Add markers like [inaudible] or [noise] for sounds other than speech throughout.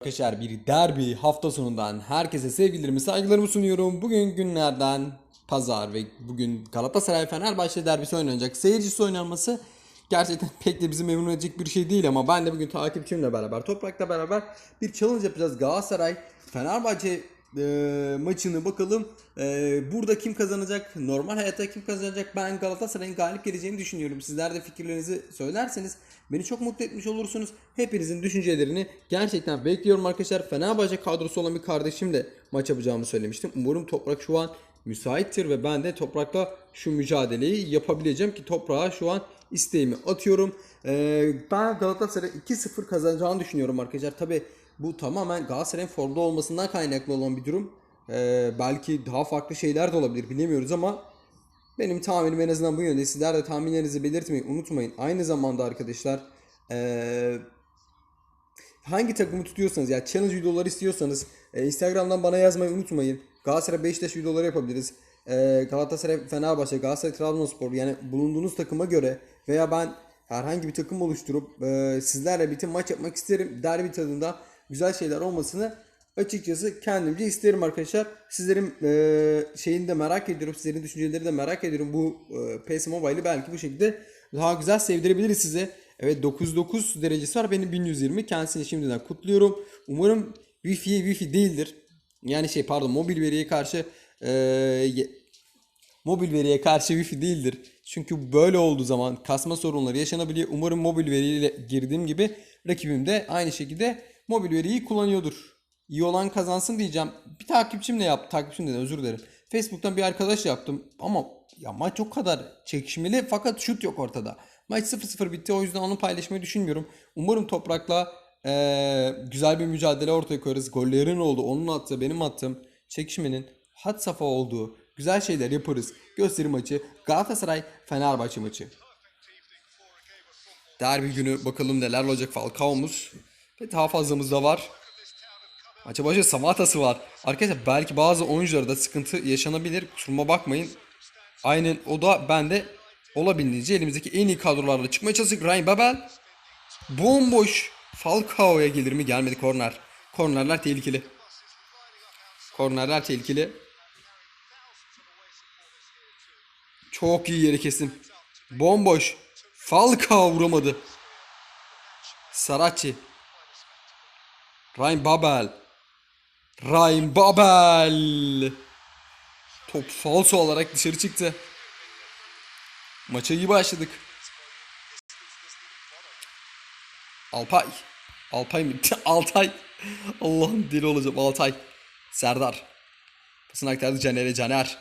Arkadaşlar bir derbi hafta sonundan herkese sevgilerimi saygılarımı sunuyorum. Bugün günlerden pazar ve bugün Galatasaray Fenerbahçe derbisi oynanacak. Seyircisi oynanması gerçekten pek de bizi memnun edecek bir şey değil ama ben de bugün takipçimle beraber Toprak'la beraber bir challenge yapacağız. Galatasaray Fenerbahçe e, maçını bakalım. E, burada kim kazanacak? Normal hayatta kim kazanacak? Ben Galatasaray'ın galip geleceğini düşünüyorum. Sizler de fikirlerinizi söylerseniz beni çok mutlu etmiş olursunuz. Hepinizin düşüncelerini gerçekten bekliyorum arkadaşlar. Fenerbahçe kadrosu olan bir kardeşimle maç yapacağımı söylemiştim. Umarım Toprak şu an müsaittir ve ben de Toprak'la şu mücadeleyi yapabileceğim ki Toprak'a şu an isteğimi atıyorum. E, ben Galatasaray 2-0 kazanacağını düşünüyorum arkadaşlar. Tabi bu tamamen Galatasaray'ın formda olmasından kaynaklı olan bir durum. Ee, belki daha farklı şeyler de olabilir bilemiyoruz ama benim tahminim en azından bu yönde. Sizler de tahminlerinizi belirtmeyi unutmayın. Aynı zamanda arkadaşlar ee, hangi takımı tutuyorsanız ya challenge videoları istiyorsanız e, Instagram'dan bana yazmayı unutmayın. Galatasaray Beşiktaş videoları yapabiliriz. E, Galatasaray Fenerbahçe, Galatasaray Trabzonspor yani bulunduğunuz takıma göre veya ben herhangi bir takım oluşturup e, sizlerle bir maç yapmak isterim. Derbi tadında güzel şeyler olmasını açıkçası kendimce isterim arkadaşlar. Sizlerin e, şeyini de merak ediyorum. Sizlerin düşünceleri de merak ediyorum. Bu e, PS Mobile'i belki bu şekilde daha güzel sevdirebiliriz size. Evet 99 derecesi var. Benim 1120. Kendisini şimdiden kutluyorum. Umarım Wi-Fi Wi-Fi değildir. Yani şey pardon mobil veriye karşı e, mobil veriye karşı Wi-Fi değildir. Çünkü böyle olduğu zaman kasma sorunları yaşanabiliyor. Umarım mobil veriyle girdiğim gibi rakibim de aynı şekilde mobil veriyi kullanıyordur. İyi olan kazansın diyeceğim. Bir takipçimle yap, takipçim dedim özür dilerim. Facebook'tan bir arkadaş yaptım ama ya maç o kadar çekişmeli fakat şut yok ortada. Maç 0-0 bitti o yüzden onu paylaşmayı düşünmüyorum. Umarım Toprak'la eee, güzel bir mücadele ortaya koyarız. Gollerin oldu, onun attığı, benim attığım çekişmenin had safha olduğu güzel şeyler yaparız. Gösteri maçı Galatasaray Fenerbahçe maçı. Derbi günü bakalım neler olacak Falcao'muz. Ve daha fazlamız da var. Maça başı Samata'sı var. Arkadaşlar belki bazı oyuncularda sıkıntı yaşanabilir. Kusuruma bakmayın. Aynen o da ben de olabildiğince elimizdeki en iyi kadrolarla çıkmaya çalıştık. Ryan Babel bomboş Falcao'ya gelir mi? Gelmedi korner. Kornerler tehlikeli. Kornerler tehlikeli. Çok iyi yere kestim. Bomboş. Falcao vuramadı. Saracchi. Ryan Babel. Ryan Babel. Top falso olarak dışarı çıktı. Maça iyi başladık. Alpay. Alpay mı? [laughs] Altay. Allah'ım deli olacağım. Altay. Serdar. Pasını aktardı Caner'e Caner.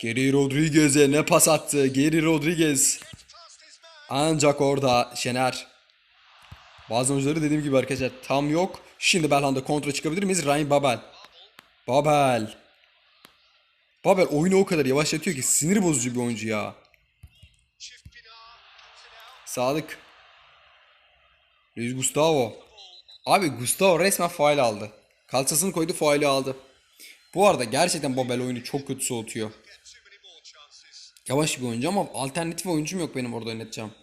Geri Rodriguez'e ne pas attı. Geri Rodriguez. Ancak orada Şener. Bazı oyuncuları dediğim gibi arkadaşlar tam yok. Şimdi Belhanda kontra çıkabilir miyiz? Ryan Babel. Babel. Babel oyunu o kadar yavaşlatıyor ki sinir bozucu bir oyuncu ya. Sadık. Luis Gustavo. Abi Gustavo resmen faal aldı. Kalçasını koydu faali aldı. Bu arada gerçekten Babel oyunu çok kötü soğutuyor. Yavaş bir oyuncu ama alternatif oyuncum yok benim orada oynatacağım.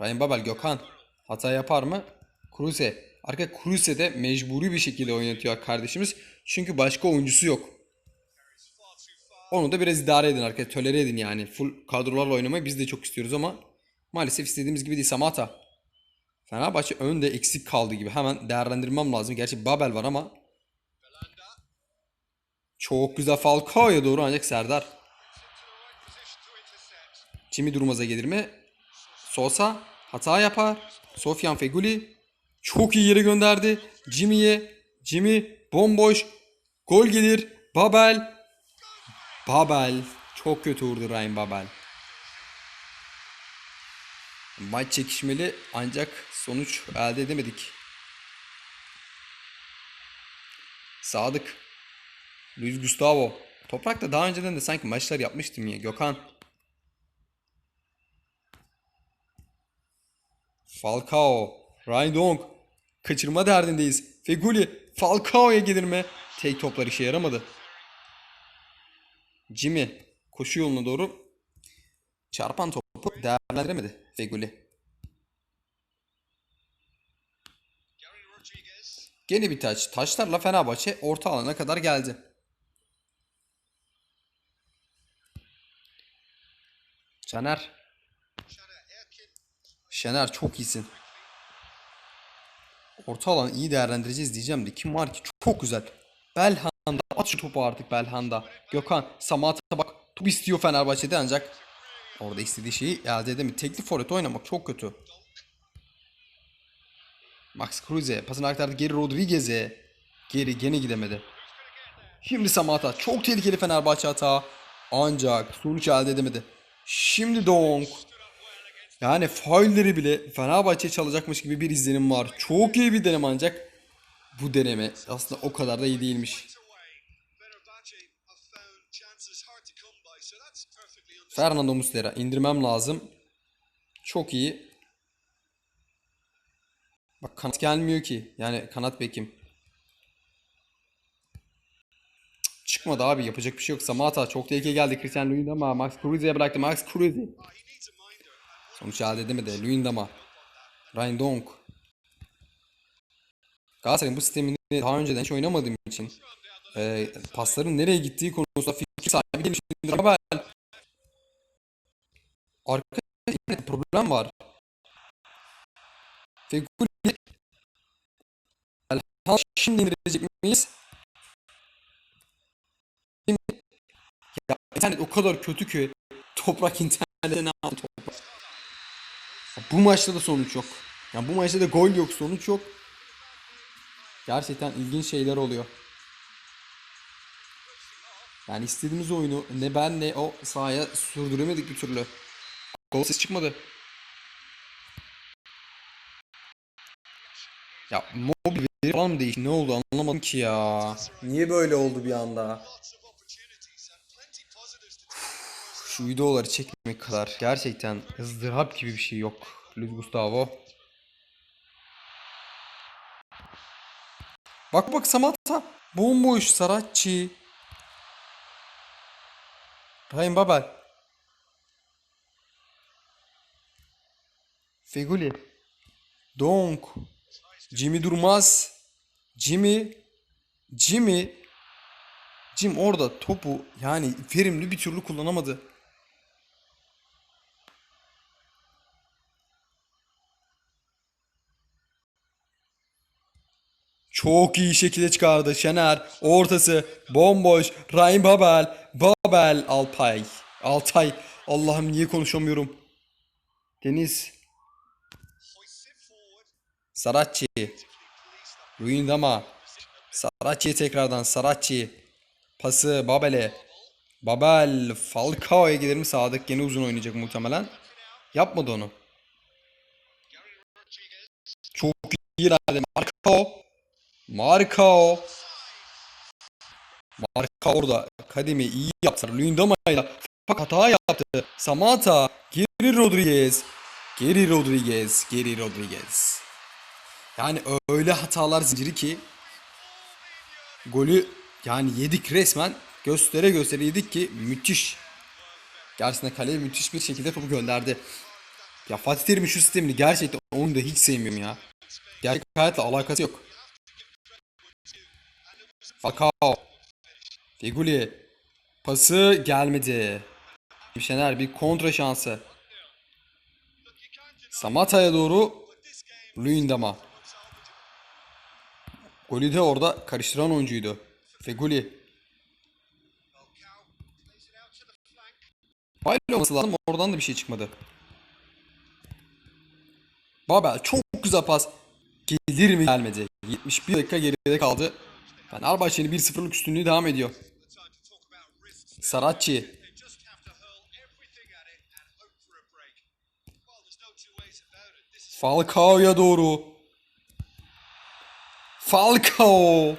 Ryan Babel Gökhan hata yapar mı? Kruse. Arka Kruse de mecburi bir şekilde oynatıyor kardeşimiz. Çünkü başka oyuncusu yok. Onu da biraz idare edin arkadaşlar. Tolere edin yani. Full kadrolarla oynamayı biz de çok istiyoruz ama maalesef istediğimiz gibi değil. Samata. Fenerbahçe önde eksik kaldı gibi. Hemen değerlendirmem lazım. Gerçi Babel var ama çok güzel Falcao'ya doğru ancak Serdar. Jimmy Durmaz'a gelir mi? Sosa hata yapar. Sofyan Feguli çok iyi yere gönderdi. Jimmy'ye. Jimmy bomboş. Gol gelir. Babel. Babel. Çok kötü vurdu Ryan Babel. Maç çekişmeli ancak sonuç elde edemedik. Sadık. Luis Gustavo. Toprak'ta daha önceden de sanki maçlar yapmıştım ya. Gökhan. Falcao, Raidong. Kaçırma derdindeyiz. Feguli Falcao'ya gelir mi? Tek toplar işe yaramadı. Jimmy koşu yoluna doğru çarpan topu değerlendiremedi Feguli. Gene bir taç. Taşlarla Fenerbahçe orta alana kadar geldi. Caner Şener çok iyisin. Orta alanı iyi değerlendireceğiz diyeceğim de kim var ki? Çok güzel. Belhanda at şu topu artık Belhanda. Gökhan Samat'a bak top istiyor Fenerbahçe'de ancak orada istediği şeyi elde edemiyor. Tekli forvet oynamak çok kötü. Max Kruse pasını aktardı geri Rodriguez'e. Geri gene gidemedi. Şimdi Samata çok tehlikeli Fenerbahçe hata. Ancak sonuç elde edemedi. Şimdi Donk. Yani faulleri bile Fenerbahçe çalacakmış gibi bir izlenim var. Çok iyi bir deneme ancak bu deneme aslında o kadar da iyi değilmiş. Fernando Muslera indirmem lazım. Çok iyi. Bak kanat gelmiyor ki. Yani kanat bekim. Çıkmadı abi yapacak bir şey yok. Samata çok tehlikeli geldi. Christian Luyendama Max Kruse'ye bıraktı. Max Kruse. Sonuç elde edemedi. Luyendama. Ryan Donk. Galatasaray'ın bu sistemini daha önceden hiç oynamadığım için e, pasların nereye gittiği konusunda fikir sahibi değilim. Şimdi Rabel. İnternet problem var. Feguli. Elhan şimdi indirecek miyiz? Ya internet o kadar kötü ki toprak internete ne yaptı toprak. Ya Bu maçta da sonuç yok. Yani bu maçta da gol yok, sonuç yok. Gerçekten ilginç şeyler oluyor. Yani istediğimiz oyunu ne ben ne o sahaya sürdüremedik bir türlü. Gol ses çıkmadı. Ya mobil veri falan mı değişti? Ne oldu anlamadım ki ya. Niye böyle oldu bir anda? Şu videoları çekmek kadar gerçekten ızdırap gibi bir şey yok. Luis Gustavo. Bak bak Samata. Bomboş Saratçı. Ryan Babel. Feguli. Donk. Jimmy Durmaz. Jimmy. Jimmy. Jim orada topu yani verimli bir türlü kullanamadı. Çok iyi şekilde çıkardı Şener. Ortası bomboş. Ryan Babel. Babel Alpay. Altay. Allah'ım niye konuşamıyorum. Deniz. Saratçı. Ruindama. Saratçı tekrardan. Saratçı. Pası Babel'e. Babel Falcao'ya gelir mi Sadık? Gene uzun oynayacak muhtemelen. Yapmadı onu. Çok iyi ilerledi. Marcao. Marcao. Marcao orada kademi iyi yaptı. Luyendama ile fakat hata yaptı. Samata. Geri Rodriguez. Geri Rodriguez. Geri Rodriguez. Yani öyle hatalar zinciri ki golü yani yedik resmen göstere göstere yedik ki müthiş. Gerçekten kaleye müthiş bir şekilde topu gönderdi. Ya Fatih Terim'in şu sistemini gerçekten onu da hiç sevmiyorum ya. Gerçek hayatla alakası yok. Falcao. Feguli. Pası gelmedi. Şener bir kontra şansı. Samata'ya doğru Luyendama. Golü de orada karıştıran oyuncuydu. Feguli. Böyle olması lazım. Oradan da bir şey çıkmadı. Babel çok güzel pas. Gelir mi gelmedi. 71 dakika geride kaldı. Fenerbahçe'nin 1-0'lık üstünlüğü devam ediyor. Saratçı. Falcao'ya doğru. Falcao.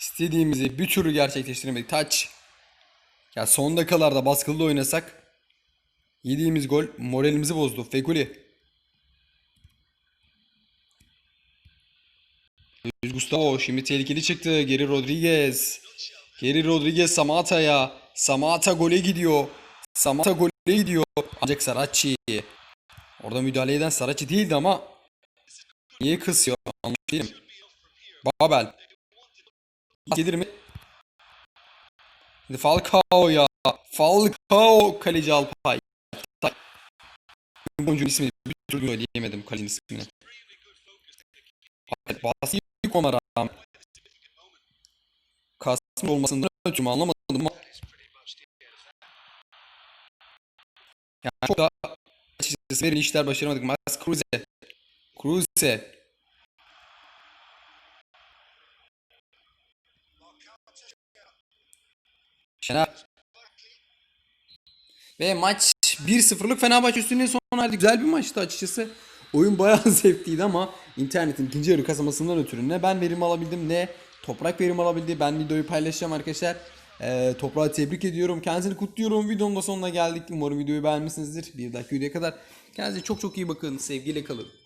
İstediğimizi bir türlü gerçekleştiremedik. Taç. Ya son dakikalarda baskılı oynasak yediğimiz gol moralimizi bozdu. Feguli. Luis Gustavo şimdi tehlikeli çıktı. Geri Rodriguez. Geri Rodriguez Samata'ya. Samata gole gidiyor. Samata gole gidiyor. Ancak Saracchi. Orada müdahale eden Saracchi değildi ama Niye kısıyor? Değilim. Babel. Gelir mi? Falcao ya. Falcao kaleci Alpay. Boncuğun ismini bir türlü söyleyemedim kalecinin ismini. Evet, Basi ilk ona rağmen. Kasım olmasından ötürü anlamadım ama. Yani çok da açıkçası verimli işler başaramadık. Max Kruse. Kruse. Şener. Ve maç 1-0'lık Fenerbahçe üstünlüğü sona erdi. Güzel bir maçtı açıkçası. Oyun bayağı [laughs] zevkliydi ama internetin ikinci yarı kasamasından ötürü ne ben verim alabildim ne Toprak verim alabildi. Ben videoyu paylaşacağım arkadaşlar. Ee, toprağı tebrik ediyorum. Kendisini kutluyorum. Videonun da sonuna geldik. Umarım videoyu beğenmişsinizdir. Bir dahaki videoya kadar. Kendinize çok çok iyi bakın. Sevgiyle kalın.